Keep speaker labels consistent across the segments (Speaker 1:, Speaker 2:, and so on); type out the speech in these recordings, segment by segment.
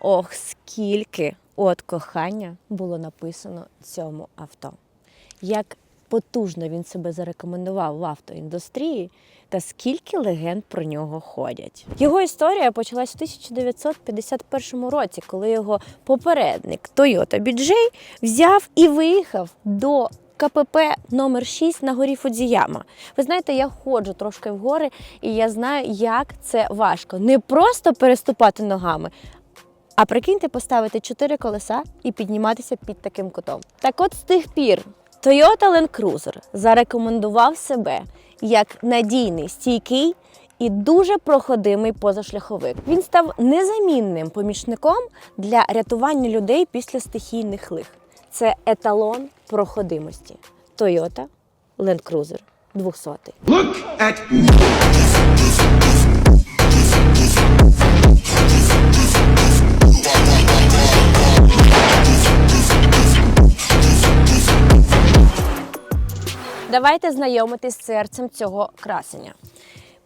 Speaker 1: Ох, скільки от кохання було написано цьому авто. Як потужно він себе зарекомендував в автоіндустрії, та скільки легенд про нього ходять. Його історія почалась у 1951 році, коли його попередник Toyota BJ взяв і виїхав до КПП номер 6 на горі Фудзіяма. Ви знаєте, я ходжу трошки в гори, і я знаю, як це важко. Не просто переступати ногами, а прикиньте, поставити чотири колеса і підніматися під таким кутом. Так от з тих пір Toyota Land Cruiser зарекомендував себе як надійний, стійкий і дуже проходимий позашляховик. Він став незамінним помічником для рятування людей після стихійних лих. Це еталон проходимості. Toyota Land Cruiser 200.
Speaker 2: Look at
Speaker 1: Давайте знайомитись з серцем цього красення.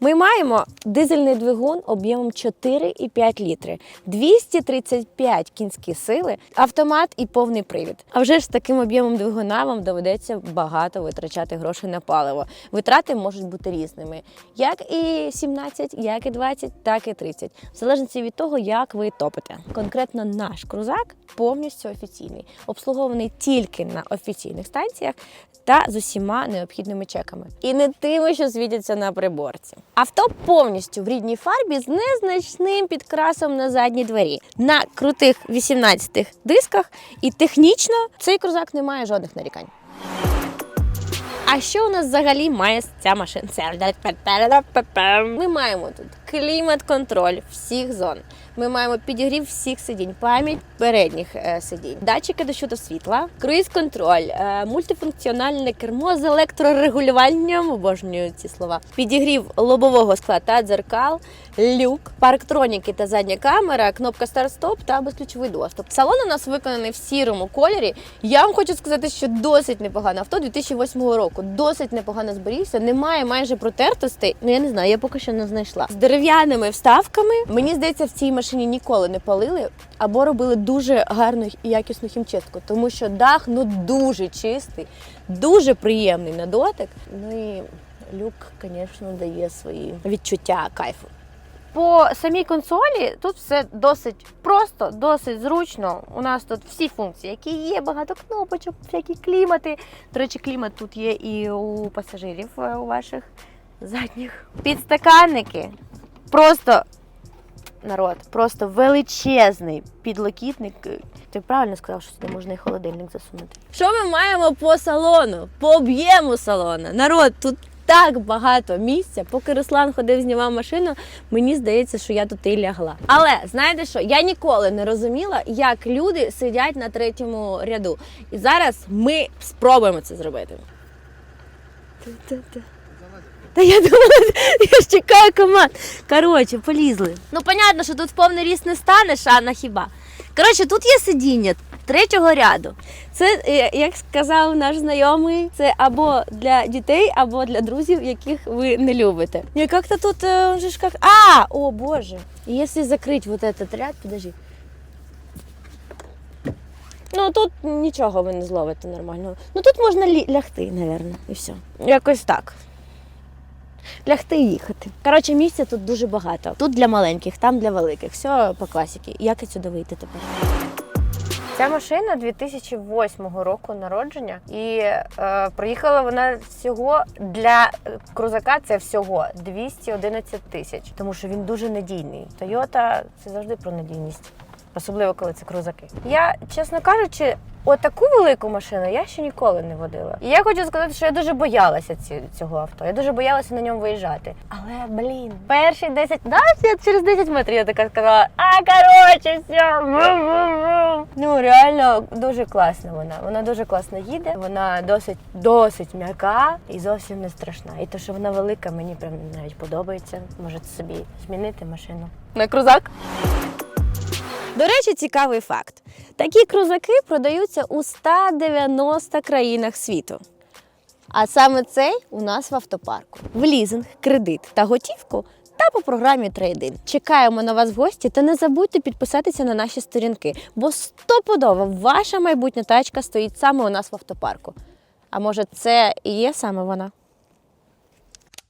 Speaker 1: Ми маємо дизельний двигун об'ємом 4,5 літри, 235 кінські сили, автомат і повний привід. А вже ж з таким об'ємом двигуна вам доведеться багато витрачати грошей на паливо. Витрати можуть бути різними, як і 17, як і 20, так і 30, в залежності від того, як ви топите. Конкретно наш крузак повністю офіційний, обслугований тільки на офіційних станціях та з усіма необхідними чеками. І не тими, що світяться на приборці. Авто повністю в рідній фарбі з незначним підкрасом на задній двері на крутих 18 дисках. І технічно цей крузак не має жодних нарікань. А що у нас взагалі має ця машина? Ми маємо тут клімат-контроль всіх зон. Ми маємо підігрів всіх сидінь, пам'ять передніх е, сидінь, датчики дощу та світла, круїз-контроль, е, мультифункціональне кермо з електрорегулюванням, обожнюю ці слова, підігрів лобового скла та дзеркал, люк, парктроніки та задня камера, кнопка старт-стоп та безключовий доступ. Салон у нас виконаний в сірому кольорі. Я вам хочу сказати, що досить непогане авто 2008 року. Досить непогано зберігся. Немає майже протертостей. Ну я не знаю, я поки що не знайшла. З дерев'яними вставками. Мені здається, в цій машині ніколи не палили або робили дуже гарну і якісну хімчистку, тому що дах ну дуже чистий, дуже приємний на дотик. Ну і люк, звісно, дає свої відчуття кайфу. По самій консолі тут все досить просто, досить зручно. У нас тут всі функції, які є, багато кнопочок, всякі клімати. До речі, клімат тут є і у пасажирів е, у ваших задніх. Підстаканники. Просто народ, просто величезний підлокітник. Ти правильно сказав, що сюди можна і холодильник засунути. Що ми маємо по салону? По об'єму салону. Народ, тут так багато місця. Поки Руслан ходив, знімав машину, мені здається, що я тут і лягла. Але знаєте що? Я ніколи не розуміла, як люди сидять на третьому ряду. І зараз ми спробуємо це зробити. Та я думала, я ж чекаю команд. Коротше, полізли. Ну, понятно, що тут в повний ріст не станеш, а на хіба. Коротше, тут є сидіння третього ряду. Це, е, як сказав наш знайомий, це або для дітей, або для друзів, яких ви не любите. І як-то тут е, же ж как. А! О Боже! Якщо закрити вот этот ряд, подожди. Ну тут нічого ви не зловите нормально. Ну тут можна лягти, напевно, і все. Якось так. Лягти і їхати. Коротше, місця тут дуже багато. Тут для маленьких, там для великих. Все по класіки. Як сюди вийти тепер? Ця машина 2008 року народження, і е, проїхала вона всього для е, крузака. Це всього 211 тисяч, тому що він дуже надійний. Toyota – це завжди про надійність, особливо коли це крузаки. Я, чесно кажучи, отаку велику машину я ще ніколи не водила. І я хочу сказати, що я дуже боялася ці, цього авто. Я дуже боялася на ньому виїжджати. Але блін, перші 10, да, я через 10 метрів я така сказала, а коротше, все. Ву-ву-ву». Ну реально дуже класна вона. Вона дуже класно їде. Вона досить досить м'яка і зовсім не страшна. І те, що вона велика, мені прям навіть подобається. Можете собі змінити машину. На крузак. До речі, цікавий факт: такі крузаки продаються у 190 країнах світу. А саме цей у нас в автопарку. В лізинг, кредит та готівку та по програмі трейдин. Чекаємо на вас в гості та не забудьте підписатися на наші сторінки, бо стопудово ваша майбутня тачка стоїть саме у нас в автопарку. А може, це і є саме вона?